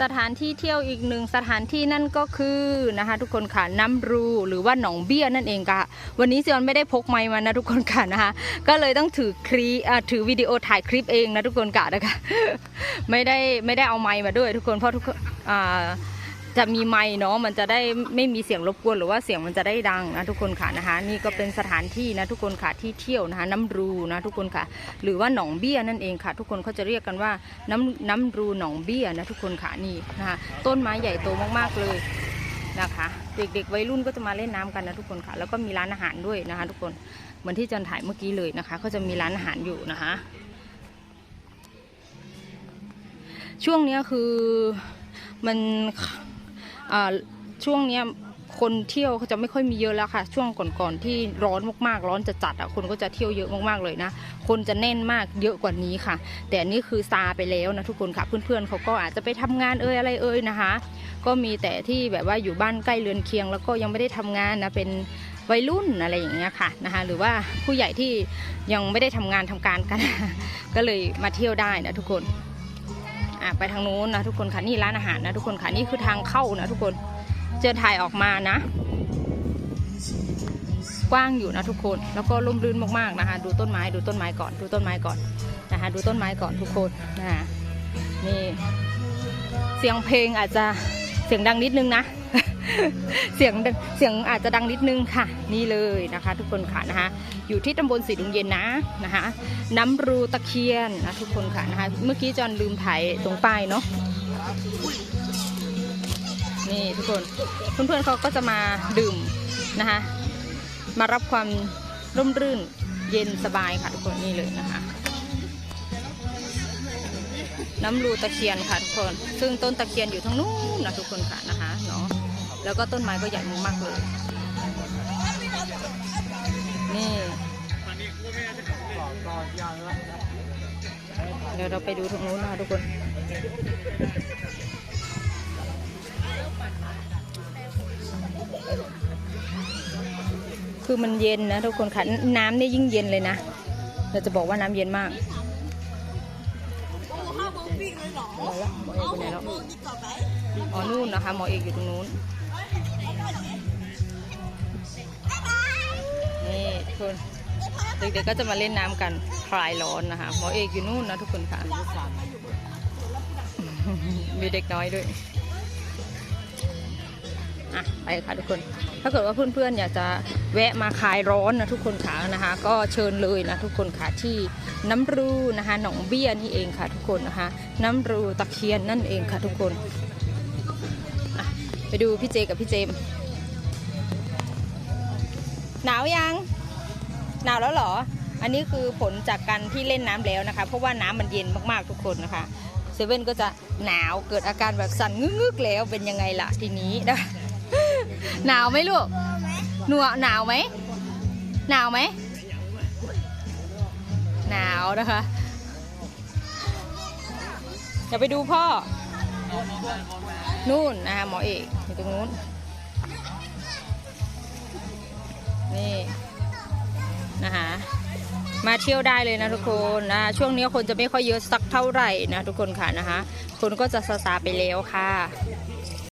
สถานที่เที่ยวอีกหนึ่งสถานที่นั่นก็คือนะคะ ทุกคนค่ะน้ำรูหรือว่าหนองเบี้ยนั่นเองค่ะวันนี้เซียนไม่ได้พกไม้มานะทุกคนค่ะนะคะก็เลยต้องถือคลิปอ่าถือวิดีโอถ่ายคลิปเองนะทุกคนค่ะนะคะไม่ได้ไม่ได้เอาไม้มาด้วยทุกคนเพราะทุกคนอ่า จะมีไมค์เนาะมันจะได้ไม่มีเสียงรบกวนหรือว่าเสียงมันจะได้ดังนะทุกคนค่ะนะคะนี่ก็เป็นสถานที่นะทุกคนค่ะที่เที่ยวนะคะน้ำรูนะทุกคนค่ะ หรือว่าหนองเบี้ยนั่นเองค่ะ ทุกคนเขาจะเรียกกันว่าน้ำน้ำรูหนองเบี้ยนะทุกคนค่ะนี่นะคะต้นไม้ใหญ่โตมากๆเลยนะคะ เด็กๆวัยรุ่นก็จะมาเล่นน้ำกันนะทุกคนค่ะ แล้วก็มีร้านอาหารด้วยนะคะ ทุกคนเหมือนที่จันถ่ายเมื่อกี้เลยนะคะ ก็จะมีร้านอาหารอยู่นะคะ ช่วงนี้คือมัน ช่วงเนี้ยคนเที่ยวจะไม่ค่อยมีเยอะแล้วค่ะ ช่วงก่อนๆที่ร้อนมากๆ ร้อนจะจัดๆอะคนก็จะเที่ยวเยอะมากๆเลยนะ คนจะแน่นมากเยอะกว่านี้ค่ะ แต่อันนี่คือซาไปแล้วนะทุกคนค่ะ เพื่อนๆเขาก็อาจจะไปทำงานเอ่ยอะไรเอ่ยนะคะ ก็มีแต่ที่แบบว่าอยู่บ้านใกล้เรือนเคียง แล้วก็ยังไม่ได้ทำงานนะเป็นวัยรุ่นอะไรอย่างเงี้ยค่ะนะคะหรือว่าผู้ใหญ่ที่ยังไม่ได้ทำงานทำการกัน ก็เลยมาเที่ยวได้นะทุกคน อะไปทางนู้นนะทุกคนค่ะนี่ร้านอาหารนะทุกคนค่ะนี่คือทางเข้านะทุกคนเจอถ่ายออกมานะ กว้างอยู่นะทุกคนแล้วก็ร่มรื่นมากๆนะคะ ดูต้นไม้ดูต้นไม้ก่อนดูต้นไม้ก่อนนะคะ ดูต้นไม้ก่อนทุกคนนะคะนี่เสียงเพลงอาจจะเสียงดังนิดนึงนะ เสียงเสียงอาจจะดังนิดนึงค่ะ นี่เลยนะคะ ทุกคนค่ะนะคะ อยู่ที่ตำบลสีดุงเย็นนะนะคะ น้ำรูตะเคียนนะทุกคนค่ะนะคะ เมื่อกี้จอนลืมถ่ายตรงป้ายเนาะนี่ทุกคนเพื่อนๆเขาก็จะมาดื่มนะคะ มารับความร่มรื่นเย็นสบายค่ะทุกคนนี่เลยนะคะ น้ำรูตะเคียนค่ะทุกคน ซึ่งต้นตะเคียนอยู่ทั้งนู้นนะทุกคนค่ะนะคะเนาะ แล้วก็ต้นไม้ก็ใหญ่มากๆเลย นี่เดี๋ยวเราไปดูตรงนู้นนะคะทุกคนคือมันเย็นนะทุกคนค่ะน้ำเนี่ยยิ่งเย็นเลยนะ เราจะบอกว่าน้ำเย็นมากข้าวบุฟฟี่เลยเหรอมาแล้วหมอเอกไปไหนแล้วดูดีกว่าไหมอ๋อนู่นนะคะหมอเอกอยู่ตรงนู้น คนเด็กๆก็จะมาเล่นน้ำกันคลายร้อนนะคะหมอเอกอยู่นู่นนะทุกคนค่ะมีเด็กน้อยด้วยอะไปค่ะทุกคน ถ้าเกิดว่าเพื่อนๆอยากจะแวะมาคลายร้อนนะทุกคนค่ะนะคะ ก็เชิญเลยนะทุกคนค่ะที่น้ำรูนะคะหนองเบี้ยนี่เองค่ะทุกคนนะคะ น้ำรูตะเคียนนั่นเองค่ะทุกคนไปดูพี่เจกับพี่เจมหนาวยัง หนาวแล้วเหรอ อันนี้คือผลจากการที่เล่นน้ำแล้วนะคะ เพราะว่าน้ำมันเย็นมากๆทุกคนนะคะเซเว่นก็จะหนาวเกิดอาการแบบสั่นงึกๆแล้วเป็นยังไงล่ะทีนี้นะหนาวไหมลูกหนัวหนาวไหมหนาวไหมหนาวนะคะเดี๋ยวไปดูพ่อ นู่นนะคะหมอเอกอยู่ตรงนู้นนี่ นะคะมาเที่ยวได้เลยนะทุกคนนะช่วงนี้คนจะไม่ค่อยเยอะสักเท่าไหร่นะทุกคนค่ะนะคะคนก็จะซาซาไปแล้วค่ะ